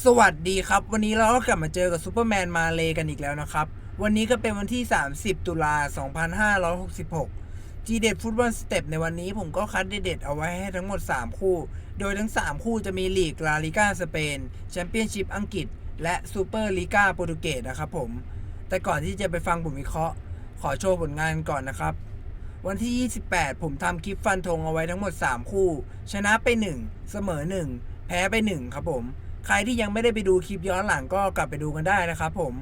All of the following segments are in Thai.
สวัสดีครับ วันนี้เราก็กลับมาเจอกับซูเปอร์แมนมาเลกันอีกแล้วนะครับ วันนี้ก็เป็นวันที่ 30 ตุลา 2566 จีเด็ดฟุตบอลสเต็ปในวันนี้ผมก็คัดเด็ดเอาไว้ให้ทั้งหมด 3 คู่ โดยทั้ง 3 คู่จะมีลีกลาลิก้าสเปนแชมเปี้ยนชิพอังกฤษ และซูเปอร์ลีกาโปรตุเกสนะครับผม แต่ก่อนที่จะไปฟังผมวิเคราะห์ ขอโชว์ผลงานก่อนนะครับวันที่ 28 ผมทำคลิปฟันธงเอาไว้ทั้งหมด 3 คู่ ชนะไป 1 เสมอ 1 แพ้ไป 1 ครับผม ใครที่ยังไม่ได้ไปดูคลิปย้อนหลังก็กลับไปดูกันได้นะครับผม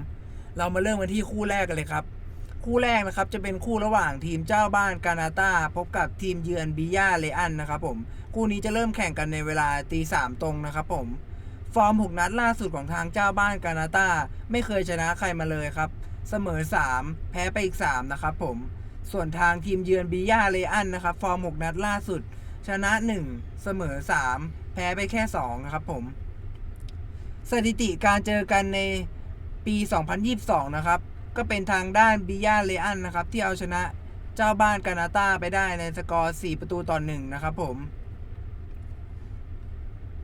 เรามาเริ่มกันที่คู่แรกกันเลยครับ คู่แรกนะครับจะเป็นคู่ระหว่างทีมเจ้าบ้านกานาตาพบกับทีมเยือนบิยาเลอันนะครับผมคู่นี้จะเริ่มแข่งกันในเวลาตีสามตรงนะครับผมฟอร์ม6นัดล่าสุดของทางเจ้าบ้านกานาตาไม่เคยชนะใครมาเลยครับ เสมอ 3 แพ้ไปอีก 3 นะครับผมส่วนทางทีมเยือนบิยาเลอันนะครับ ฟอร์ม6นัดล่าสุด ชนะ 1 เสมอ 3 แพ้ไปแค่ 2 นะครับผม สถิติการเจอกันในปี 2022 นะครับ ก็เป็นทางด้านบิยาเลอันนะครับ ที่เอาชนะเจ้าบ้านกานาตาไปได้ในสกอร์ 4 ประตูต่อ1นะครับผม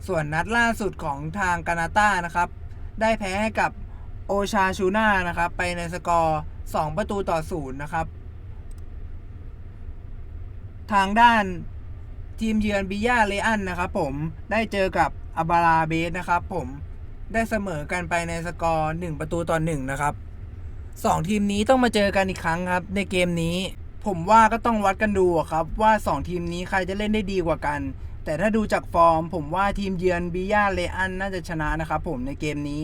ส่วนนัดล่าสุดของทางกานาตานะครับ ได้แพ้ให้กับโอชาชูน่านะครับ ไปในสกอร์ 2 ประตูต่อ0นะครับ ทางด้านทีมเยือนบิยาเลอันนะครับผมได้เจอกับอาบาราเบสนะครับผม ได้เสมอกันไปในสกอร์1ประตูต่อ1นะครับสองทีมนี้ต้องมาเจอกันอีกครั้งครับ ในเกมนี้ ผมว่าก็ต้องวัดกันดูครับ ว่า 2 ทีมนี้ใครจะเล่นได้ดีกว่ากัน แต่ถ้าดูจากฟอร์ม ผมว่าทีมเยือนบิยาเลอันน่าจะชนะนะครับผมในเกมนี้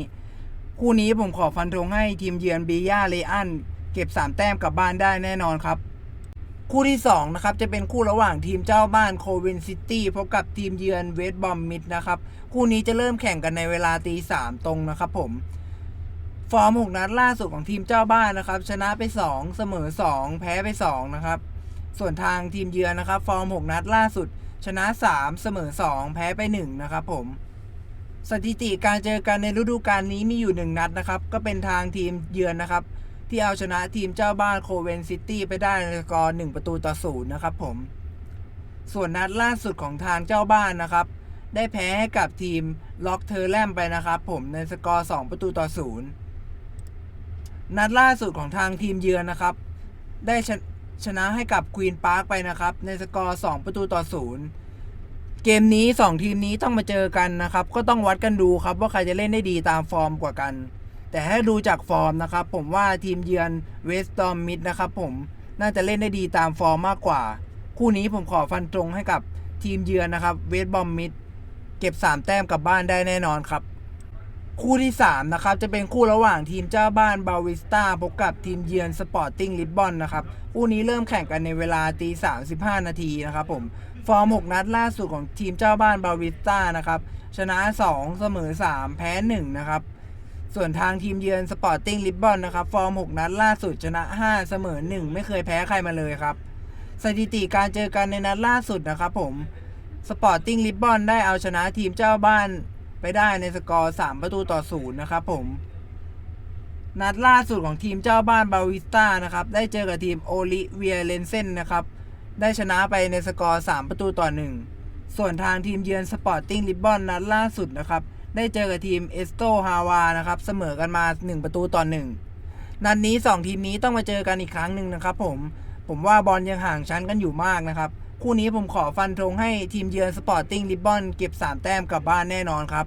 คู่นี้ผมขอฟันธงให้ทีมเยือนบิยาเลอันเก็บ 3 แต้มกลับบ้านได้แน่นอนครับ คู่ที่ 2 นะครับ จะเป็นคู่ระหว่างทีมเจ้าบ้านโควินซิตี้พบกับทีมเยือนเวสต์บอมมิดนะครับ คู่นี้จะเริ่มแข่งกันในเวลาตีสามตรงนะครับผม ฟอร์ม6นัดล่าสุดของทีมเจ้าบ้านนะครับ ชนะไป 2 เสมอ 2 แพ้ไป 2 นะครับ ส่วนทางทีมเยือนนะครับ ฟอร์ม 6 นัดล่าสุด ชนะ 3 เสมอ 2 แพ้ไป 1 นะครับผมสถิติการเจอกันในฤดูกาลนี้มีอยู่ 1 นัดนะครับ ก็เป็นทางทีมเยือนนะครับ ที่เอาชนะทีมเจ้าบ้านโคเวนซิตี้ไปได้ในสกอร์1ประตูต่อ0นย์นะครับผม ส่วนนัดล่าสุดของทางเจ้าบ้านนะครับ ได้แพ้ให้กับทีมล็อกเทอร์แลมไปนะครับผมในสกอร์2ประตูต่อ0นัดล่าสุดของทางทีมเยือนนะครับ ได้ชนะชนะให้กับควีนพาร์คไปนะครับ ในสกอร์2ประตูต่อ0เกมนี้ 2 ทีมนี้ต้องมาเจอกันนะครับ ก็ต้องวัดกันดูครับว่าใครจะเล่นได้ดีตามฟอร์มกว่ากัน แต่ถ้าดูจากฟอร์มนะครับผมว่าทีมเยือนเวสต์ตอมมิดนะครับผมน่าจะเล่นได้ดีตามฟอร์มมากกว่า คู่นี้ผมขอฟันตรงให้กับทีมเยือนนะครับเวสต์บอมมิดเก็บ 3 แต้มกลับบ้านได้แน่นอนครับ คู่ที่ 3 นะครับ จะเป็นคู่ระหว่างทีมเจ้าบ้านบาวิสตาพบกับทีมเยือนสปอร์ติ้งลิบบอนนะครับคู่นี้เริ่มแข่งกันในเวลาตี35นาทีนะครับผมฟอร์ม 6 นัดล่าสุดของทีมเจ้าบ้านบาวิสตานะครับชนะ 2 เสมอ 3 แพ้ 1 นะครับ ส่วนทางทีมเยือนสปอร์ติ้งลิบบอนนะครับ ฟอร์ม 6 นัดล่าสุดชนะ 5 เสมอ 1 ไม่เคยแพ้ใครมาเลยครับ สถิติการเจอกันในนัดล่าสุดนะครับผมสปอร์ติ้งลิบบอนได้เอาชนะทีมเจ้าบ้านไปได้ในสกอร์ 3 ประตูต่อ 0 นะครับผม นัดล่าสุดของทีมเจ้าบ้านบาวิสตานะครับ ได้เจอกับทีมโอลิเวียเลนเซนนะครับ ได้ชนะไปในสกอร์ 3 ประตูต่อ 1 ส่วนทางทีมเยือนสปอร์ติ้งลิบบอนนัดล่าสุดนะครับ ได้เจอกับทีมเอสโตฮาวานะครับ เสมอกันมา 1 ประตูต่อ1นัดนี้ 2 ทีมนี้ต้องมาเจอกันอีกครั้งหนึ่งนะครับผม ผมว่าบอลยังห่างชั้นกันอยู่มากนะครับ คู่นี้ผมขอฟันธงให้ทีมเยือนสปอร์ติ้งลิบบอนเก็บ 3 แต้มกลับบ้านแน่นอนครับ